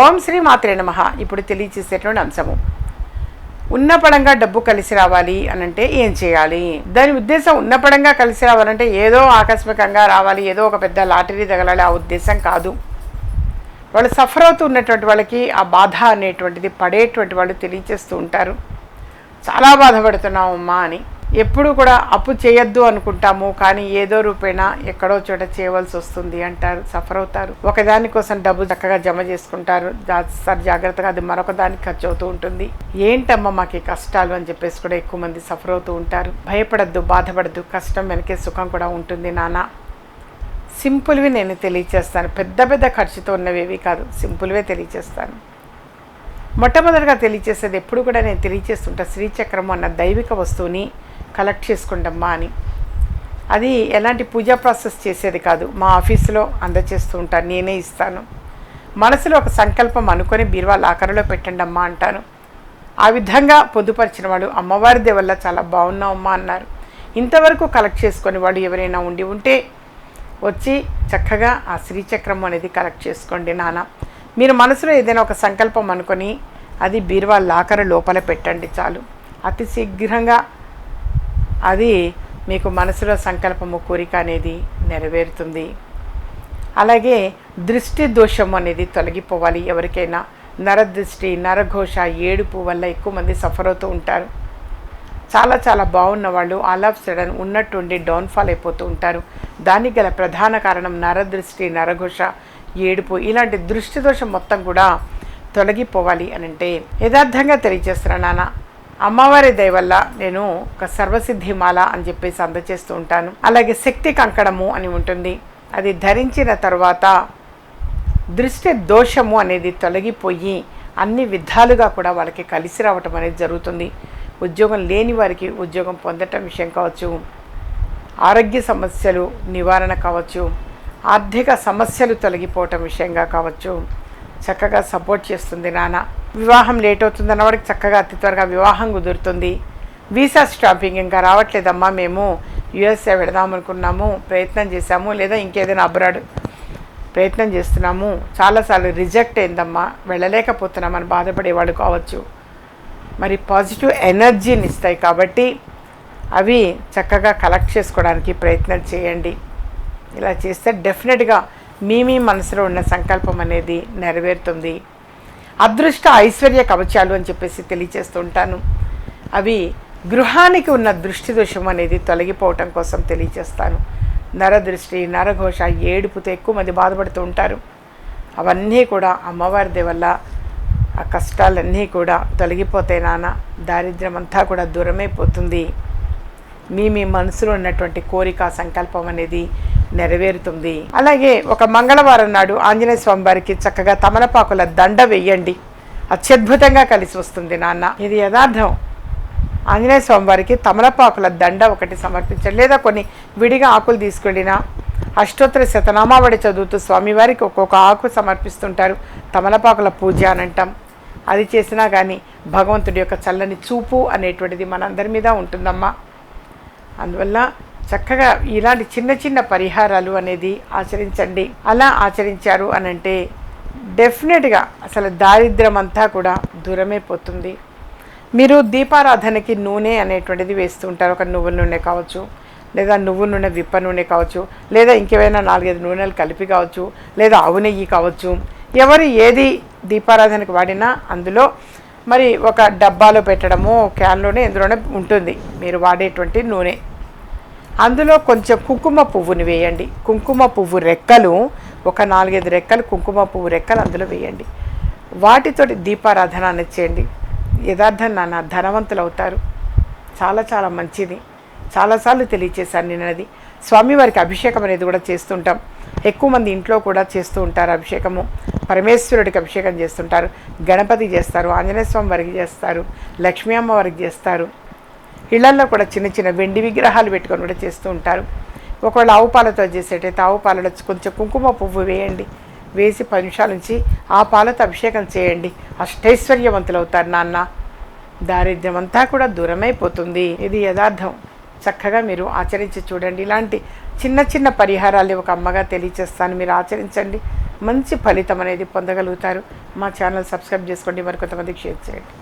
ఓం శ్రీ మాత్రే నమ. ఇప్పుడు తెలియచేసేటువంటి అంశము. ఉన్నపడంగా డబ్బు కలిసి రావాలి అని అంటే ఏం చేయాలి? దాని ఉద్దేశం ఉన్నపడంగా కలిసి రావాలంటే ఏదో ఆకస్మికంగా రావాలి ఏదో ఒక పెద్ద లాటరీ తగలాలి ఆ ఉద్దేశం కాదు. వాళ్ళు సఫర్ అవుతూ ఉన్నటువంటి వాళ్ళకి ఆ బాధ అనేటువంటిది పడేటువంటి వాళ్ళు తెలియచేస్తూ ఉంటారు. చాలా బాధపడుతున్నాం అమ్మా అని. ఎప్పుడు కూడా అప్పు చేయొద్దు అనుకుంటాము కానీ ఏదో రూపేణా ఎక్కడో చోట చేయవలసి వస్తుంది అంటారు సఫర్ అవుతారు. ఒకదాని కోసం డబ్బు చక్కగా జమ చేసుకుంటారు. సార్ జాగ్రత్తగా అది మరొక దానికి ఖర్చు అవుతూ ఉంటుంది. ఏంటమ్మా మాకు కష్టాలు అని చెప్పేసి కూడా ఎక్కువ మంది సఫర్ అవుతూ ఉంటారు. భయపడద్దు బాధపడద్దు కష్టం వెనకే సుఖం కూడా ఉంటుంది నాన్న. సింపుల్వి నేను తెలియచేస్తాను. పెద్ద పెద్ద ఖర్చుతో ఉన్నవేవి కాదు సింపుల్వే తెలియచేస్తాను. మొట్టమొదటిగా తెలియచేసేది ఎప్పుడు కూడా నేను తెలియచేస్తుంటా శ్రీచక్రం అన్న దైవిక వస్తువుని కలెక్ట్ చేసుకోండమ్మా అని. అది ఎలాంటి పూజా ప్రాసెస్ చేసేది కాదు. మా ఆఫీసులో అందచేస్తూ ఉంటాను నేనే ఇస్తాను. మనసులో ఒక సంకల్పం అనుకొని బీరువా లాకరులో పెట్టండి అమ్మా అంటాను. ఆ విధంగా పొందుపరిచిన వాడు అమ్మవారి వల్ల చాలా బాగున్నావు అమ్మా అన్నారు. ఇంతవరకు కలెక్ట్ చేసుకొని వాడు ఎవరైనా ఉండి ఉంటే వచ్చి చక్కగా ఆ శ్రీచక్రం అనేది కలెక్ట్ చేసుకోండి నాన్న. మీరు మనసులో ఏదైనా ఒక సంకల్పం అనుకొని అది బీరువా లాకర్ లోపల పెట్టండి చాలు. అతి శీఘ్రంగా అది మీకు మనసులో సంకల్పము కోరిక అనేది నెరవేరుతుంది. అలాగే దృష్టి దోషం అనేది తొలగిపోవాలి. ఎవరికైనా నరదృష్టి నరఘోష ఏడుపు వల్ల ఎక్కువ మంది సఫర్ అవుతూ ఉంటారు. చాలా చాలా బాగున్న వాళ్ళు ఆల్ ఆఫ్ సడన్ ఉన్నట్టుండి డౌన్ఫాల్ అయిపోతూ ఉంటారు. దానికి గల ప్రధాన కారణం నరదృష్టి నరఘోష ఏడుపు ఇలాంటి దృష్టి దోషం మొత్తం కూడా తొలగిపోవాలి అని అంటే యథార్థంగా తెలియజేస్తున్నాను నాన్న. అమ్మవారి దయ వల్ల నేను ఒక సర్వసిద్ధి మాల అని చెప్పేసి అందచేస్తూ ఉంటాను. అలాగే శక్తి కంకణము అని ఉంటుంది. అది ధరించిన తర్వాత దృష్టి దోషము అనేది తొలగిపోయి అన్ని విధాలుగా కూడా వాళ్ళకి కలిసి రావటం అనేది జరుగుతుంది. ఉద్యోగం లేని వారికి ఉద్యోగం పొందటం విషయం కావచ్చు ఆరోగ్య సమస్యలు నివారణ కావచ్చు ఆర్థిక సమస్యలు తొలగిపోవటం విషయంగా కావచ్చు. చక్కగా సపోర్ట్ చేస్తుంది నాన్న. వివాహం లేట్ అవుతుందన్న వాడికి చక్కగా అతి త్వరగా వివాహం కుదురుతుంది. వీసా స్టాంపింగ్ ఇంకా రావట్లేదమ్మా మేము. యుఎస్ఏ వెళదాం అనుకున్నాము ప్రయత్నం చేశాము లేదా ఇంకేదైనా అబ్రాడ్ ప్రయత్నం చేస్తున్నాము. చాలాసార్లు రిజెక్ట్ అయిందమ్మా. వెళ్ళలేకపోతున్నామని బాధపడేవాడు కావచ్చు. మరి పాజిటివ్ ఎనర్జీని ఇస్తాయి కాబట్టి అవి చక్కగా కలెక్ట్ చేసుకోవడానికి ప్రయత్నం చేయండి. ఇలా చేస్తే డెఫినెట్గా మీ మీ మనసులో ఉన్న సంకల్పం అనేది నెరవేరుతుంది. అదృష్ట ఐశ్వర్య కవచాలు అని చెప్పేసి తెలియచేస్తుంటాను. అవి గృహానికి ఉన్న దృష్టి దోషం అనేది తొలగిపోవటం కోసం తెలియచేస్తాను. నరదృష్టి నరఘోష ఏడుపుతో ఎక్కువ మంది బాధపడుతూ ఉంటారు. అవన్నీ కూడా అమ్మవారి వల్ల ఆ కష్టాలన్నీ కూడా తొలగిపోతే నాన్న. దారిద్ర్యం అంతా కూడా దూరమైపోతుంది. మీ మీ మనసులో ఉన్నటువంటి కోరిక సంకల్పం అనేది నెరవేరుతుంది. అలాగే ఒక మంగళవారం నాడు ఆంజనేయ స్వామి వారికి చక్కగా తమలపాకుల దండ వెయ్యండి అత్యద్భుతంగా కలిసి వస్తుంది నాన్న. ఇది యథార్థం. ఆంజనేయ స్వామి వారికి తమలపాకుల దండ ఒకటి సమర్పించండి. లేదా కొన్ని విడిగా ఆకులు తీసుకెళ్ళినా అష్టోత్తర శతనామావళి చదువుతూ స్వామివారికి ఒక్కొక్క ఆకు సమర్పిస్తుంటారు. తమలపాకుల పూజ అని అంటాం. అది చేసినా కానీ భగవంతుడి యొక్క చల్లని చూపు అనేటువంటిది మనందరి మీద ఉంటుందమ్మా. అందువల్ల చక్కగా ఇలాంటి చిన్న చిన్న పరిహారాలు అనేది ఆచరించండి. అలా ఆచరించారు అని అంటే డెఫినెట్గా అసలు దారిద్ర్యం అంతా కూడా దూరమే పోతుంది. మీరు దీపారాధనకి నూనె అనేటువంటిది వేస్తూ ఉంటారు ఒక నువ్వుల నూనె కావచ్చు లేదా నువ్వు నూనె విప్ప నూనె కావచ్చు లేదా ఇంకేమైనా నాలుగైదు నూనెలు కలిపి కావచ్చు లేదా ఆవు నెయ్యి కావచ్చు. ఎవరు ఏది దీపారాధనకి వాడినా అందులో మరి ఒక డబ్బాలో పెట్టడము క్యాన్లోనే ఎందులోనే ఉంటుంది. మీరు వాడేటువంటి నూనె. అందులో కొంచెం కుంకుమ పువ్వుని వేయండి. కుంకుమ పువ్వు రెక్కలు ఒక నాలుగైదు రెక్కలు కుంకుమ పువ్వు రెక్కలు అందులో వేయండి. వాటితోటి దీపారాధన అనేది చేయండి. యథార్థం నాన్న ధనవంతులు అవుతారు చాలా చాలా మంచిది. చాలాసార్లు తెలియచేశాను నేను అది. స్వామివారికి అభిషేకం అనేది కూడా చేస్తుంటాం. ఎక్కువ మంది ఇంట్లో కూడా చేస్తూ ఉంటారు అభిషేకము. పరమేశ్వరుడికి అభిషేకం చేస్తుంటారు. గణపతి చేస్తారు. ఆంజనేయ స్వామి వారికి చేస్తారు. లక్ష్మీ అమ్మ వారికి చేస్తారు. ఇళ్ళల్లో కూడా చిన్న చిన్న వెండి విగ్రహాలు పెట్టుకొని కూడా చేస్తూ ఉంటారు. ఒకవేళ ఆవు పాలతో చేసేటైతే ఆవు పాలలో కొంచెం కుంకుమ పువ్వు వేయండి. వేసి పది నిమిషాల నుంచి ఆ పాలతో అభిషేకం చేయండి. అష్టైశ్వర్యవంతులు అవుతారు నాన్న. దారిద్ర్యం అంతా కూడా దూరమైపోతుంది. ఇది యథార్థం. చక్కగా మీరు ఆచరించి చూడండి. ఇలాంటి చిన్న చిన్న పరిహారాలు ఒక అమ్మగా తెలియచేస్తాను. మీరు ఆచరించండి. మంచి ఫలితం అనేది పొందగలుగుతారు. మా ఛానల్ సబ్స్క్రైబ్ చేసుకోండి. మరికొంతమందికి షేర్ చేయండి.